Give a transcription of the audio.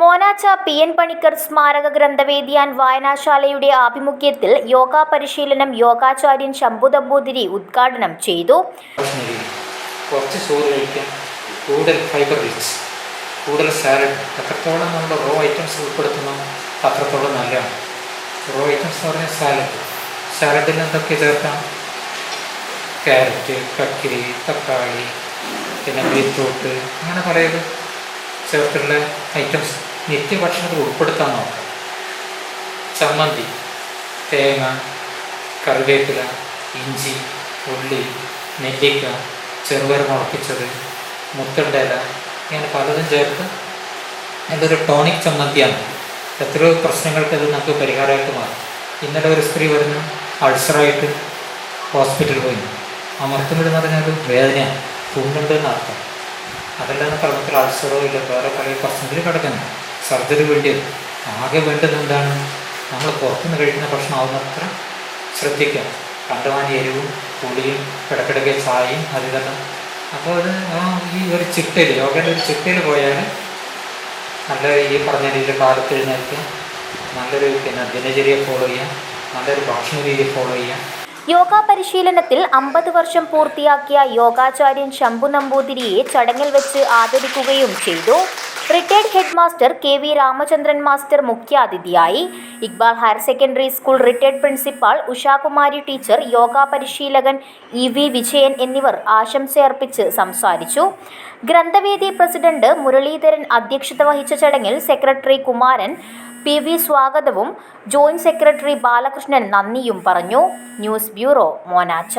Monacha P N Panicker സ്മാരക Granthavedi and വായനാശാലയുടെ ആഭിമുഖ്യത്തിൽ യോഗാ പരിശീലനം യോഗാചാര്യൻ ശംഭു നമ്പൂതിരി ഉദ്ഘാടനം ചെയ്തു. കുറച്ച് ചോറ് കഴിക്കാം. കൂടുതൽ ഫൈബർ റിച്ച് കൂടുതൽ സാലഡ് എത്രത്തോളം നമ്മൾ റോ ഐറ്റംസ് ഉൾപ്പെടുത്തുന്നു അത്രത്തോളം നല്ലതാണ്. റോ ഐറ്റംസ് എന്ന് പറഞ്ഞാൽ സാലഡ് സാലഡിൽ എന്തൊക്കെ ചേർക്കാം? ക്യാരറ്റ് കക്കിരി തക്കാളി പിന്നെ ബീറ്റ്റൂട്ട് അങ്ങനെ പല ഇത് ചേർത്തുള്ള ഐറ്റംസ് നിത്യഭക്ഷണത്തിൽ ഉൾപ്പെടുത്താൻ നോക്കാം. ചമ്മന്തി തേങ്ങ കറിവേപ്പില ഇഞ്ചി ഉള്ളി നെല്ലിക്ക ചെറുപയർ മുളപ്പിച്ചത് മുത്തണ്ടയില ഇങ്ങനെ പലതും ചേർത്ത് എന്തൊരു ടോണിക് ചമ്മന്തിയാണ്. എത്രയോ പ്രശ്നങ്ങൾക്ക് ഇത് നമുക്ക് പരിഹാരമായിട്ട് മാറും. ഇന്നലെ ഒരു സ്ത്രീ വരുന്നു അൾസറായിട്ട് ഹോസ്പിറ്റലിൽ പോയി. അമർത്തുന്നത് പറഞ്ഞാൽ വേദനയാണ് തൂങ്ങുന്നുണ്ട് എന്നർത്ഥം അതല്ലാതെ ക്രമത്തിൽ അൾസറോ ഇല്ല വേറെ പല പ്രശ്നത്തിൽ കിടക്കുന്നു സർജറി വേണ്ടിയത് ആകെ വേണ്ടത് എന്താണ്? നമ്മൾ പുറത്തുനിന്ന് കഴിക്കുന്ന ഭക്ഷണമാവുന്നത്ര ശ്രദ്ധിക്കാം കണ്ടമാന എരിവും പുളിയും കിടക്കിടക്കെ ചായയും അത് ഇതെല്ലാം അപ്പോൾ അത് ആ ഈ ഒരു ചിട്ടയിൽ യോഗയുടെ ഒരു ചിട്ടയിൽ പോയാൽ നല്ല ഈ പറഞ്ഞ രീതിയിൽ കാലത്ത് എഴുന്നേൽക്കുക. നല്ലൊരു പിന്നെ ദിനചര്യ ഫോളോ ചെയ്യുക. നല്ലൊരു ഭക്ഷണ രീതി ഫോളോ ചെയ്യുക. യോഗ പരിശീലനത്തിൽ അമ്പത് വർഷം പൂർത്തിയാക്കിയ യോഗാചാര്യൻ ശംഭു നമ്പൂതിരിയെ ചടങ്ങിൽ വെച്ച് ആദരിക്കുകയും ചെയ്തു. Retired headmaster K V Ramachandran master മുഖ്യാതിഥിയായി. Iqbal higher secondary school retired principal Ushakumari teacher yoga പരിശീലകൻ ഇ വി വിജയൻ എന്നിവർ ആശംസയർപ്പിച്ച് സംസാരിച്ചു. ഗ്രന്ഥവേദി പ്രസിഡന്റ് മുരളീധരൻ അധ്യക്ഷത വഹിച്ച ചടങ്ങിൽ സെക്രട്ടറി കുമാരൻ പി വി സ്വാഗതവും ജോയിന്റ് സെക്രട്ടറി ബാലകൃഷ്ണൻ നന്ദിയും പറഞ്ഞു. News bureau Monacha.